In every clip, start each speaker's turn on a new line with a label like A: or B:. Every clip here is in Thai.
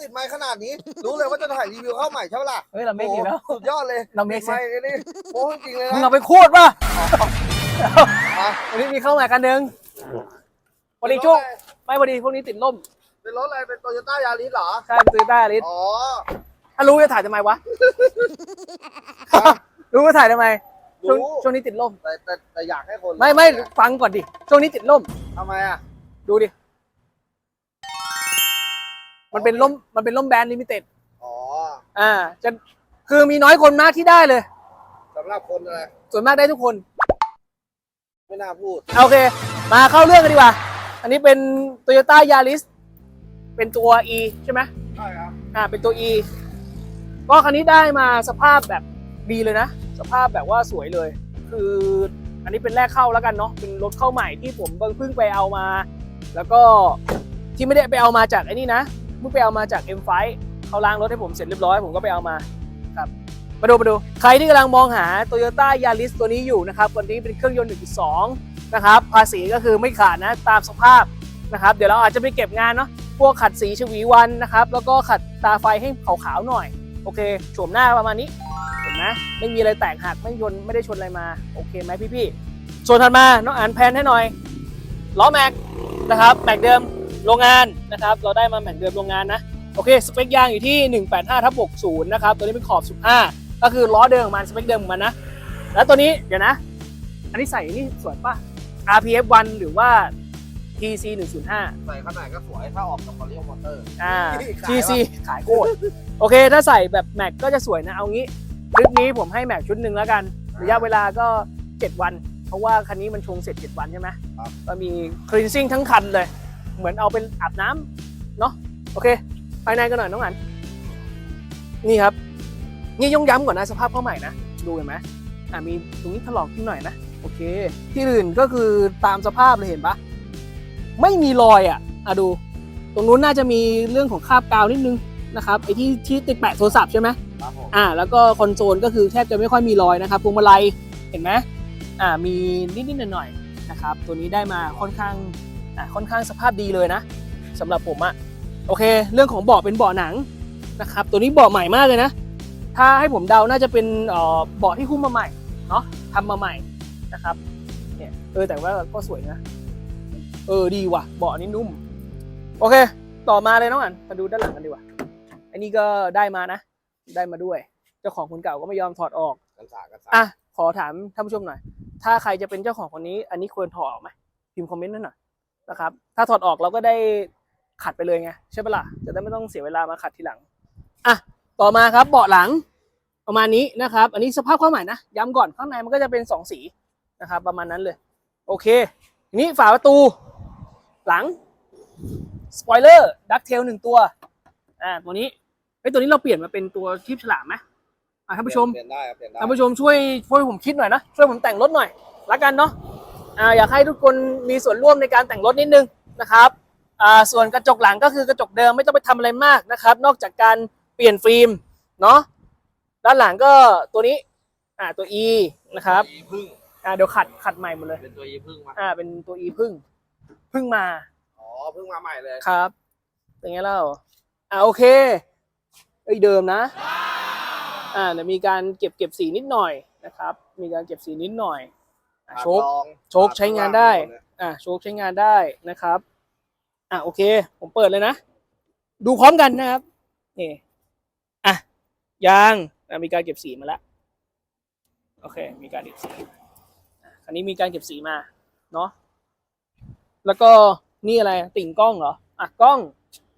A: ติดไมค์ขนาดนี้ รู้เลยว่าจะถ่ายรีวิวเข้าใหม่ใช่ไหมล่ะ
B: เฮ้ยเราเมคดีแล้ว
A: โอ้โหสุดยอดเลย
B: เราเมค
A: ติดไมค์นี่โม้จริงๆเลย
B: มึง
A: นะ
B: เอาไปคูดป่ะ
A: อะ
B: วันนี้มีเข้ามากันหนึ่งพอดีช่วงไม่พอดีพวกนี้ติดล่ม
A: เป็นรถอะไรเป็นโตโยต้ายาริสเหรอ
B: ใช่เป็นซื้อได้ลิส
A: อ๋อ
B: ถ้ารู้จะถ่ายทำไมวะ รู้ว่าถ่ายทำไมช่วง
A: รู้
B: ช่วงนี้ติดล่ม
A: แต่แต่แต่อยากให้คน
B: ไม่ไม่ฟังก่อนดิช่วงนี้ติดล่ม
A: ทำไมอะ
B: ดูดิ มันเป็นล่มมันเป็นล่มแบรนด์ลิมิเต็ด
A: อ๋อ
B: อ่าจะคือมีน้อยคนมากที่ได้เลย
A: สำหรับคนอะไร
B: ส่วนมากได้ทุกคน
A: ไม่น่าพูด
B: โอเค มาเข้าเรื่องกันดีกว่า อันนี้เป็น Toyota Yaris เป็นตัว E ใช่ไหม
A: ใช่ครับ
B: อ่า เป็นตัว E ก็คันนี้ได้มาสภาพแบบดีเลยนะ สภาพแบบว่าสวยเลย คืออันนี้เป็นแรกเข้าแล้วกันเนาะ เป็นรถเข้าใหม่ที่ผมเพิ่งไปเอามา แล้วก็ที่ไม่ได้ไปเอามาจากไอ้นี่นะ เพิ่งไปเอามาจาก M5 เขาล้างรถให้ผมเสร็จเรียบร้อยผมก็ไปเอามาครับมาดูมาดู ใครที่กำลังมองหา Toyota Yaris ตัวนี้อยู่นะครับวันนี้เป็นเครื่องยนต์ 1.2 นะครับ ภาษีก็คือไม่ขาดนะตามสภาพนะครับ เดี๋ยวเราอาจจะไปเก็บงานเนาะพวกขัดสีชวีวันนะครับ แล้วก็ขัดตาไฟให้ขาวๆหน่อย โอเคโฉมหน้าประมาณนี้เห็นไหมไม่มีอะไรแตกหักไม่ชนไม่ได้ชนอะไรมา โอเคไหมพี่ๆส่วนถัดมาน้องอ่านแพนให้หน่อยล้อแม็กนะครับแม็กเดิม โรงงานนะครับ เราได้มาแม็กเดิมโรงงานนะโอเคสเปคยางอยู่ที่ 185ทับ60นะครับตัวนี้เป็นขอบ 15 ก็คือล้อเดิมของมันสเปคเดิมของมันนะ แล้วตัวนี้เดี๋ยวนะ อันนี้ใส่นี่สวยป่ะ RPF 1หรือว่า TC 105
A: ใส่ขนาดก็สวยถ้าออกจากมาเรียมอเตอร์
B: อ่า
A: ขายปะ
B: TC ขายโคตรโอเค ถ้าใส่แบบแม็กก็จะสวยนะเอางี้คลิปนี้ผมให้แม็กชุดหนึ่งแล้วกัน ระยะเวลาก็ 7 วัน เพราะว่าคันนี้มันชงเสร็จ 7 วันใช่ไหม
A: ครับ
B: ก็มีคลีนซิ่งทั้งคันเลย เหมือนเอาเป็นอาบน้ำเนาะโอเคภายในกันหน่อยน้องอันนี่ครับ นี่ย่องย้ำก่อนนะสภาพเข้าใหม่นะดูเห็นไหมอ่ามีตรงนี้ถลอกนิดหน่อยนะโอเค ที่อื่นก็คือตามสภาพเลยเห็นปะไม่มีรอยอะอะดู ตรงนู้นน่าจะมีเรื่องของคราบกาวนิดนึงนะครับไอ้ที่ที่ติดแปะโทรศัพท์ใช่ไหม
A: ครับผม
B: อ่าแล้วก็คอนโซลก็คือแทบจะไม่ค่อยมีรอยนะครับพวงมาลัยเห็นไหมอ่ามีนิดๆหน่อยๆนะครับตัวนี้ได้มาค่อนข้างอ่า ค่อนข้างสภาพดีเลยนะสำหรับผมอะโอเค เรื่องของเบาะเป็นเบาะหนังนะครับ ตัวนี้เบาะใหม่มากเลยนะ ถ้าให้ผมเดาน่าจะเป็นเอ่อเบาะที่หุ้มมาใหม่เนาะทำมาใหม่นะครับเนี่ยเออแต่ว่าก็สวยนะ เออดีว่ะเบาะนี้นุ่ม โอเค ต่อมาเลยน้องอันมาดูด้านหลังกันดีกว่าอันนี้ก็ได้มานะ ได้มาด้วย เจ้าของคนเก่าก็ไม่ยอมถอดออก
A: กันสากันสา
B: อะขอถามท่านผู้ชมหน่อย ถ้าใครจะเป็นเจ้าของคนนี้ อันนี้ควรถอดออกไหมพิมพ์คอมเมนต์นั่นหน่อย นะครับ ถ้าถอดออกเราก็ได้ขัดไปเลยไงใช่ปะล่ะจะได้ไม่ต้องเสียเวลามาขัดทีหลังอะต่อมาครับเบาะหลังประมาณนี้นะครับ อันนี้สภาพความหมายนะย้ำก่อนข้างในมันก็จะเป็นสองสีนะครับ ประมาณนั้นเลย โอเคทีนี้ฝาประตู หลังสปอยเลอร์ดักเทลหนึ่งตัวอ่าตัวนี้เฮ้ยตัวนี้เราเปลี่ยนมาเป็นตัวคลิปฉลามไหมอะท่านผู้ชม
A: เปลี่ยนได้ครับเปลี่ยนได้
B: ท่านผู้ชมช่วยช่วยผมคิดหน่อยนะช่วยผมแต่งรถหน่อยละกันเนาะ อ่าอยากให้ทุกคนมีส่วนร่วมในการแต่งรถนิดนึงนะครับอ่าส่วนกระจกหลังก็คือกระจกเดิมไม่ต้องไปทำอะไรมากนะครับ นอกจากการเปลี่ยนฟิล์มเนาะด้านหลังก็ตัวนี้อ่าตัว E นะครับ
A: ตัว E พึ่ง
B: อ่าเดี๋ยวขัดขัดใหม่หมดเลย
A: เป็นตัว E พึ่งมา
B: อ่าเป็นตัว E พึ่งพึ่งมา
A: อ๋อพึ่งมาใหม่เลย
B: ครับเป็นไงเล่าอ่าโอเคเอ้ยเดิมนะอ่าเดี๋ยวมีการเก็บเก็บสีนิดหน่อยนะครับ มีการเก็บสีนิดหน่อยอะ โชค
A: ลอง
B: โชคใช้งานได้ อ่าโชคใช้งานได้นะครับ อ่าโอเค ผมเปิดเลยนะ ดูพร้อมกันนะครับนี่อะยางอะมีการเก็บสีมาแล้วโอเค มีการเก็บสีอะคันนี้มีการเก็บสีมาเนาะแล้วก็นี่อะไรติ่งกล้องเหรออะกล้อง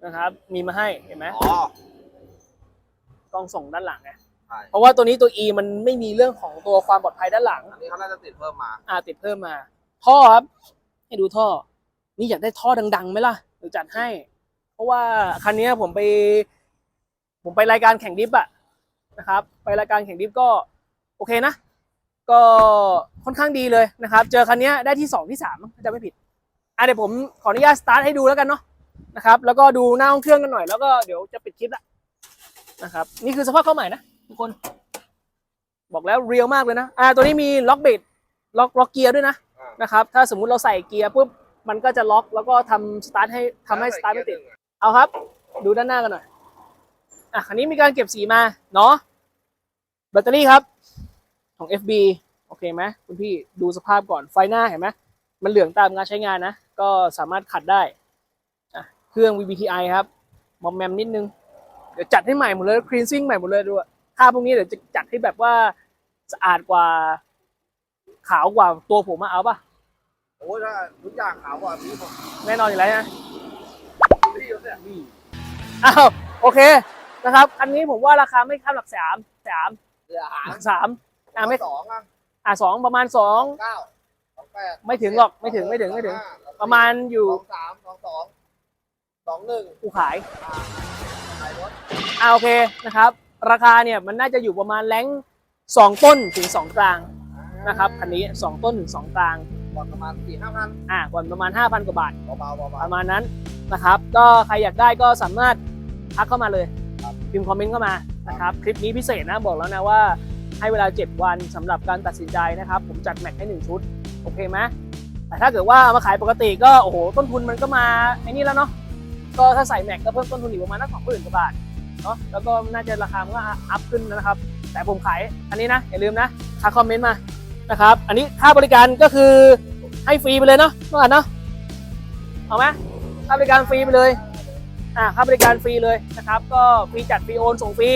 B: นะครับ มีมาให้เห็นไหม
A: อ๋อก
B: ล้องส่งด้านหลังไง
A: ใช่
B: เพราะว่าตัวนี้ตัว E มันไม่มีเรื่องของตัวความปลอดภัยด้านหลัง
A: อันนี้เขาน่าจะติดเพิ่มมา
B: อ่าติดเพิ่มมา ท่อครับ ให้ดูท่อ นี่อยากได้ท่อดังๆไหมล่ะเดี๋ยวจัดให้ เพราะว่าคันนี้ผมไป ผมไปรายการแข่งดิฟอะนะครับ ไปรายการแข่งดิฟก็โอเคนะ ก็ค่อนข้างดีเลยนะครับ เจอคันนี้ได้ที่สองที่สามถ้าจะไม่ผิดอะเดี๋ยวผมขออนุญาตสตาร์ทให้ดูแล้วกันเนาะนะครับ แล้วก็ดูหน้าห้องเครื่องกันหน่อย แล้วก็เดี๋ยวจะปิดคลิปละนะครับ นี่คือสภาพเข้าใหม่นะ ทุกคน บอกแล้วเรียวมากเลยนะ อ่า ตัวนี้มีล็อกเบรล็อกล็อกเกียร์ด้วยนะ
A: อ่า
B: นะครับ ถ้าสมมุติเราใส่เกียร์ปุ๊บ มันก็จะล็อก แล้วก็ทำสตาร์ทให้ทำให้สตาร์ทไม่ติด เอาครับ ดูด้านหน้ากันหน่อย อะคันนี้มีการเก็บสีมา เนาะ แบตเตอรี่ครับ ของ FB โอเคไหมคุณพี่ ดูสภาพก่อน ไฟหน้าเห็นไหมมันเหลืองตามการใช้งานนะ ก็สามารถขัดได้ อะ เครื่อง VBTI ครับ มอมแมมนิดนึง เดี๋ยวจัดให้ใหม่หมดเลย คลีนซิ่งใหม่หมดเลยด้วย ค่าพวกนี้เดี๋ยวจะจัดให้แบบว่าสะอาดกว่าขาวกว่าตัวผมมาเอาป่ะ
A: โอ้ยถ้าทุกอย่างขาวกว่าพี่ผม
B: แน่นอนอยู่แล้วนะ
A: พี่เนี่ย
B: อ้าวโอเคนะครับอันนี้ผมว่าราคาไม่ข้ามหลักสามสาม
A: เหลืออาหาร
B: หลักสามอ่าไม่
A: สองอะ
B: อ่าสองประมาณสอง
A: เก้าสองแปด
B: ไม่ถึงหรอกไม่ถึงไม่ถึงไม่ถึง ประมาณอยู่
A: สองสามสองสองสองหนึ่ง
B: กูขาย
A: อ่าขายรถ
B: อ่าโอเคนะครับ ราคาเนี่ยมันน่าจะอยู่ประมาณแรงสองต้นถึงสองกลางนะครับคันนี้สองต้นถึงสองกลาง
A: ก่อนประมาณสี่ห้าพัน
B: อ่าก่อนประมาณ5,000กว่าบาท
A: เบาๆเบา
B: ประมาณนั้นนะครับ ก็ใครอยากได้ก็สามารถทักเข้ามาเลย
A: ครับ
B: พิมพ์คอมเมนต์เข้ามานะครับคลิปนี้พิเศษนะบอกแล้วนะว่าให้เวลา 7 วันสำหรับการตัดสินใจนะครับ ผมจัดแม็กให้ 1 ชุด โอเคไหมแต่ถ้าเกิดว่าเอามาขายปกติก็โอ้โหต้นทุนมันก็มาไอ้นี่แล้วเนาะก็ถ้าใส่แม็กก็เพิ่มต้นทุนอีกประมาณนักสองหมื่นกว่าบาท เนาะแล้วก็น่าจะราคามันก็อัพขึ้นนะครับ แต่ผมขายอันนี้นะอย่าลืมนะทักคอมเมนต์มานะครับ อันนี้ค่าบริการก็คือให้ฟรีไปเลยเนาะเมื่อวานเนาะเอาไหมค่าบริการฟรีไปเลยอ่าค่าบริการฟรีเลยนะครับ ก็ฟรีจัดฟรีโอนส่งฟรี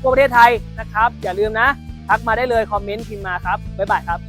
B: ทั่วประเทศไทยนะครับ อย่าลืมนะทักมาได้เลยคอมเมนต์พิมพ์มาครับบ๊ายบายครับ